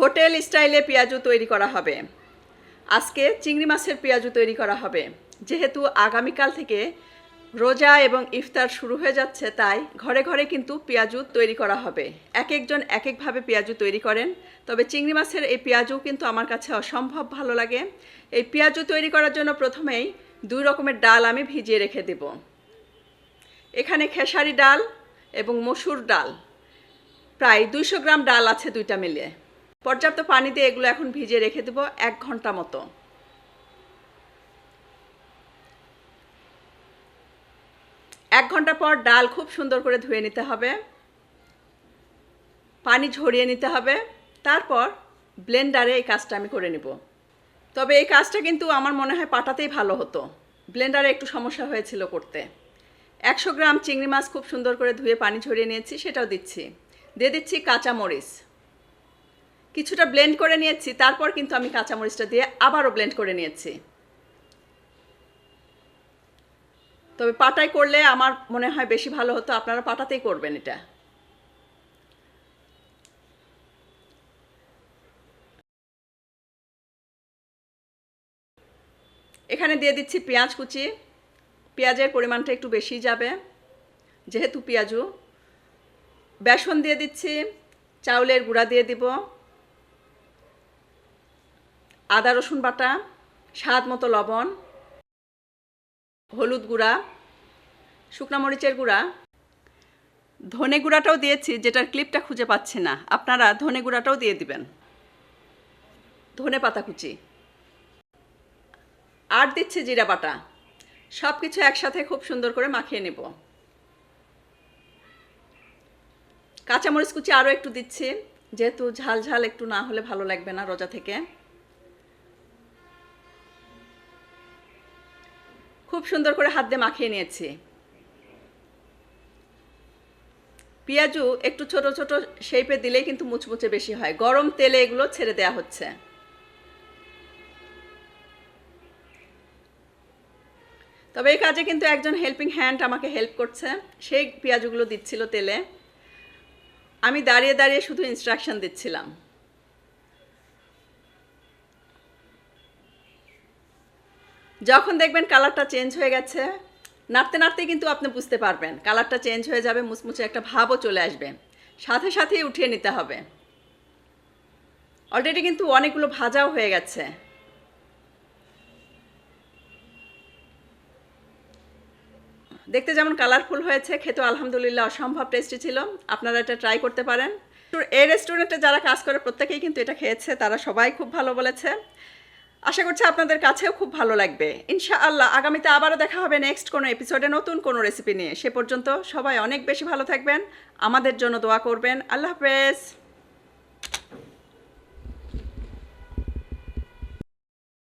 Hotel স্টাইলে পেঁয়াজু তৈরি করা হবে। আজকে চিংড়ি মাছের পেঁয়াজু তৈরি করা হবে। যেহেতু আগামীকাল থেকে রোজা এবং ইফতার শুরু হয়ে যাচ্ছে, তাই ঘরে ঘরে কিন্তু পেঁয়াজু তৈরি করা হবে। এক একজন এক একভাবে পেঁয়াজু তৈরি করেন। তবে চিংড়ি মাছের এই পেঁয়াজু কিন্তু আমার কাছে অসম্ভব ভালো লাগে। এই পেঁয়াজু তৈরি করার জন্য প্রথমেই দুই রকমের ডাল আমি ভিজিয়ে রেখে দেব। এখানে খেসারি ডাল এবং মসুর ডাল। প্রায় দুইশো গ্রাম ডাল আছে দুইটা মিলে। পর্যাপ্ত পানি দিয়ে এগুলো এখন ভিজিয়ে রেখে দেবো এক ঘণ্টা মতো। এক ঘণ্টা পর ডাল খুব সুন্দর করে ধুয়ে নিতে হবে। পানি ঝরিয়ে নিতে হবে। তারপর ব্লেন্ডারে এই কাজটা আমি করে নেব। তবে এই কাজটা কিন্তু আমার মনে হয় পাটাতেই ভালো হতো। ব্লেন্ডারে একটু সমস্যা হয়েছিল করতে। একশো গ্রাম চিংড়ি মাছ খুব সুন্দর করে ধুয়ে পানি ঝরিয়ে নিয়েছি, সেটাও দিচ্ছি। দিয়ে দিচ্ছি কাঁচামরিচ। কিছুটা ব্লেন্ড করে নিয়েছি, তারপর কিন্তু আমি কাঁচামরিচটা দিয়ে আবারও ব্লেন্ড করে নিয়েছি। তবে পাটায় করলে আমার মনে হয় বেশি ভালো হতো, আপনারা পাটাতেই করবেন এটা। এখানে দিয়ে দিচ্ছি পেঁয়াজ কুচি। পেঁয়াজের পরিমাণটা একটু বেশি যাবে, যেহেতু পেঁয়াজু। বেসন দিয়ে দিচ্ছি, চাউলের গুঁড়া দিয়ে দিব। আদা, রসুন বাটা, স্বাদ মতো লবণ, হলুদ গুঁড়া, শুকনা মরিচের গুঁড়া। ধনে গুঁড়াটাও দিয়েছি, যেটার ক্লিপটা খুঁজে পাচ্ছি না। আপনারা ধনে গুঁড়াটাও দিয়ে দিবেন। ধনে পাতা কুচি। আর দিচ্ছে জিরা বাটা। সব কিছু একসাথে খুব সুন্দর করে মাখিয়ে নেব। কাঁচামরিচ কুচি আরও একটু দিচ্ছি, যেহেতু ঝাল ঝাল একটু না হলে ভালো লাগবে না রোজা থেকে। খুব সুন্দর করে হাত দিয়ে মাখিয়ে নিয়েছি। পেঁয়াজু একটু ছোট ছোট শেপে দিলেই কিন্তু মুচমুচে বেশি হয়। গরম তেলে এগুলো ছেড়ে দেওয়া হচ্ছে। তবে এই কাজে কিন্তু একজন হেল্পিং হ্যান্ড আমাকে হেল্প করছে। সেই পেঁয়াজগুলো দিচ্ছিল তেলে। আমি দাঁড়িয়ে দাঁড়িয়ে শুধু ইনস্ট্রাকশন দিচ্ছিলাম। যখন দেখবেন কালারটা চেঞ্জ হয়ে গেছে, নাড়তে নাড়তে কিন্তু আপনি বুঝতে পারবেন, কালারটা চেঞ্জ হয়ে যাবে, মুচমুচে একটা ভাবও চলে আসবে। সাথে সাথেই উঠিয়ে নিতে হবে। অলরেডি কিন্তু অনেকগুলো ভাজাও হয়ে গেছে। দেখতে যেমন কালারফুল হয়েছে খেতে আলহামদুলিল্লাহ অসম্ভব টেস্টি ছিল। আপনারা এটা ট্রাই করতে পারেন। এই রেস্টুরেন্টে যারা কাজ করে, প্রত্যেকেই কিন্তু এটা খেয়েছে, তারা সবাই খুব ভালো বলেছে। আশা করছি আপনাদের কাছেও খুব ভালো লাগবে। ইনশাআল্লাহ আগামীতে আবারও দেখা হবে নেক্সট কোনো এপিসোডে নতুন কোনো রেসিপি নিয়ে। সে পর্যন্ত সবাই অনেক বেশি ভালো থাকবেন। আমাদের জন্য দোয়া করবেন। আল্লাহ হাফেজ।